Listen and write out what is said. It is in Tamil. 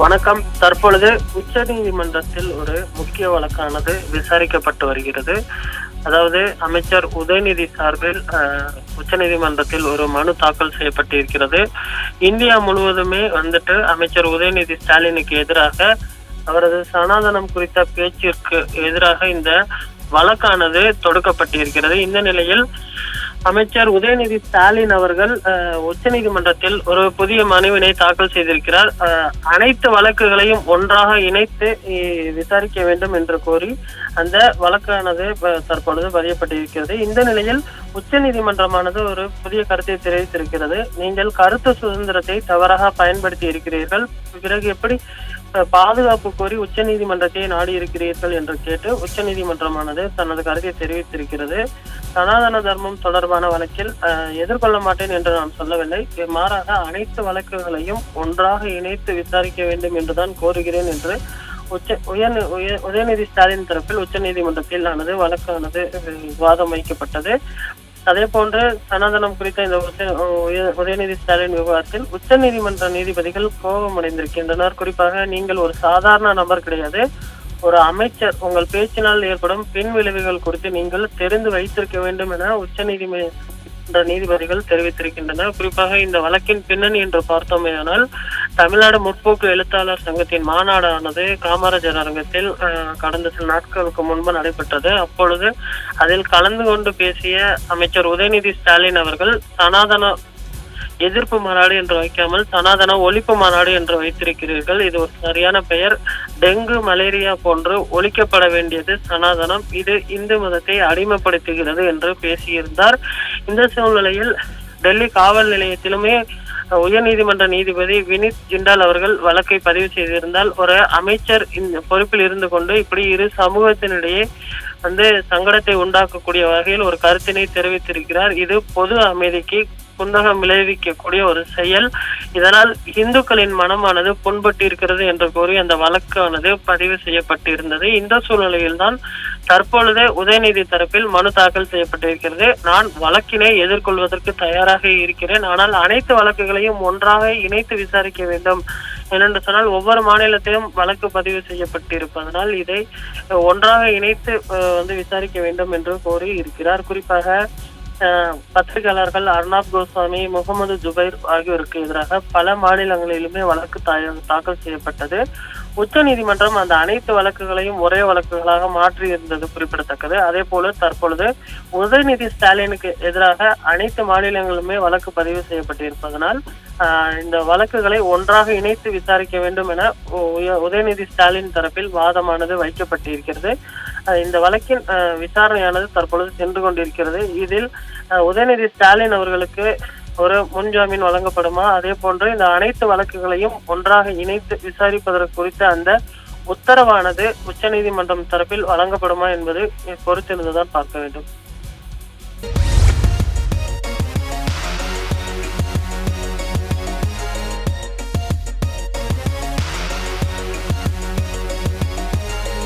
வணக்கம். தற்பொழுது உச்சநீதிமன்றத்தில் ஒரு முக்கிய வழக்கானது விசாரிக்கப்பட்டு வருகிறது. அதாவது அமைச்சர் உதயநிதி சார்பில் உச்ச உச்சநீதிமன்றத்தில் ஒரு மனு தாக்கல் செய்யப்பட்டிருக்கிறது. இந்தியா முழுவதுமே வந்துட்டு அமைச்சர் உதயநிதி ஸ்டாலினுக்கு எதிராக அவரது சனாதனம் குறித்த பேச்சிற்கு எதிராக இந்த வழக்கானது தொடுக்கப்பட்டிருக்கிறது. இந்த நிலையில் அமைச்சர் உதயநிதி ஸ்டாலின் அவர்கள் உச்ச உச்சநீதிமன்றத்தில் ஒரு புதிய மனுவினை தாக்கல் செய்திருக்கிறார். அனைத்து வழக்குகளையும் ஒன்றாக இணைத்து விசாரிக்க வேண்டும் என்று கோரி அந்த வழக்கானது தற்பொழுது பதியப்பட்டிருக்கிறது. இந்த நிலையில் உச்சநீதிமன்றமானது ஒரு புதிய கருத்தை தெரிவித்திருக்கிறது. நீங்கள் கருத்து சுதந்திரத்தை தவறாக பயன்படுத்தி இருக்கிறீர்கள். பிறகு எப்படி பாதுகாப்பு கோரி உச்சநீதிமன்றத்தை நாடி இருக்கிறீர்கள் என்று கேட்டு உச்சநீதிமன்றமானது தனது கருத்தை தெரிவித்திருக்கிறது. சனாதன தர்மம் தொடர்பான வழக்கில் எதிர்கொள்ள மாட்டேன் என்று நான் சொல்லவில்லை. மாறாக அனைத்து வழக்குகளையும் ஒன்றாக இணைத்து விசாரிக்க வேண்டும் என்றுதான் கோருகிறேன் என்று உச்ச உயர் உதயநிதி ஸ்டாலின் தரப்பில் உச்சநீதிமன்றத்தில் ஆனது வழக்கானது விவாதம் வைக்கப்பட்டது. அதே போன்று சனாதனம் குறித்த இந்த உச்ச- உதயநிதி ஸ்டாலின் விவகாரத்தில் உச்சநீதிமன்ற நீதிபதிகள் கோபமடைந்திருக்கின்றனர். குறிப்பாக நீங்கள் ஒரு சாதாரண நபர் கிடையாது. ஒரு அமைச்சர் உங்கள் பேச்சினால் ஏற்படும் பின் விளைவுகள் குறித்து நீங்கள் தெரிந்து வைத்திருக்க வேண்டும் என உச்சநீதிமன்ற நீதிபதிகள் தெரிவித்திருக்கின்றனர் குறிப்பாக இந்த வழக்கின் பின்னணி என்று பார்த்தோமேயானால் தமிழ்நாடு முற்போக்கு எழுத்தாளர் சங்கத்தின் மாநாடானது காமராஜர் அரங்கத்தில் கடந்த சில நாட்களுக்கு முன்பு நடைபெற்றது. அப்பொழுது அதில் கலந்து கொண்டு பேசிய அமைச்சர் உதயநிதி ஸ்டாலின் அவர்கள் சனாதன எதிர்ப்பு மாநாடு என்று வைக்காமல் சனாதன ஒழிப்பு மாநாடு என்று வைத்திருக்கிறீர்கள். இது ஒரு சரியான பெயர். டெங்கு மலேரியா போன்று ஒழிக்கப்பட வேண்டியது சனாதனம். இது இந்து மதத்தை அடிமைப்படுத்துகிறது என்று பேசியிருந்தார். இந்த சூழ்நிலையில் டெல்லி காவல் நிலையத்திலுமே உயர்நீதிமன்ற நீதிபதி வினித் ஜிண்டால் அவர்கள் வழக்கை பதிவு செய்திருந்தால் ஒரு அமைச்சர் இந்த பொறுப்பில் இருந்து கொண்டு இப்படி இரு சமூகத்தினிடையே வந்து சங்கடத்தை உண்டாக்கக்கூடிய வகையில் ஒரு கருத்தினை தெரிவித்திருக்கிறார். இது பொது அமைதிக்கு குந்தகம் விளைவிக்கக்கூடிய ஒரு செயல். இதனால் இந்துக்களின் மனமானது புண்பட்டு இருக்கிறது என்று கூறி அந்த வழக்கானது பதிவு செய்யப்பட்டிருந்தது. இந்த சூழ்நிலையில் தான் தற்பொழுது உதயநிதி தரப்பில் மனு தாக்கல் செய்யப்பட்டிருக்கிறது. நான் வழக்கினை எதிர்கொள்வதற்கு தயாராக இருக்கிறேன். ஆனால் அனைத்து வழக்குகளையும் ஒன்றாக இணைத்து விசாரிக்க வேண்டும் ஏனென்று சொன்னால் ஒவ்வொரு மாநிலத்திலும் வழக்கு பதிவு செய்யப்பட்டிருப்பதனால் இதை ஒன்றாக இணைத்து வந்து விசாரிக்க வேண்டும் என்று கோரி இருக்கிறார். குறிப்பாக பத்திரிகையாளர்கள் அர்னாப் கோஸ்வாமி முகமது ஜுபைர் ஆகியோருக்கு எதிராக பல மாநிலங்களிலுமே வழக்கு தாக்கல் செய்யப்பட்டது. உச்சநீதிமன்றம் அந்த அனைத்து வழக்குகளையும் ஒரே வழக்குகளாக மாற்றி இருந்தது குறிப்பிடத்தக்கது. அதே போல தற்பொழுது உதயநிதி ஸ்டாலினுக்கு எதிராக அனைத்து மாநிலங்களுமே வழக்கு பதிவு செய்யப்பட்டிருப்பதனால் இந்த வழக்குகளை ஒன்றாக இணைத்து விசாரிக்க வேண்டும் என உய- உதயநிதி ஸ்டாலின் தரப்பில் வாதமானது வைக்கப்பட்டிருக்கிறது. இந்த வழக்கின் விசாரணையானது தற்பொழுது சென்று கொண்டிருக்கிறது. இதில் உதயநிதி ஸ்டாலின் அவர்களுக்கு ஒரு முன்ஜாமீன் வழங்கப்படுமா? அதே போன்று இந்த அனைத்து வழக்குகளையும் ஒன்றாக இணைத்து விசாரிப்பதற்கு குறித்த அந்த உத்தரவானது உச்சநீதிமன்றம் தரப்பில் வழங்கப்படுமா என்பது பொறுத்திருந்துதான் பார்க்க வேண்டும்.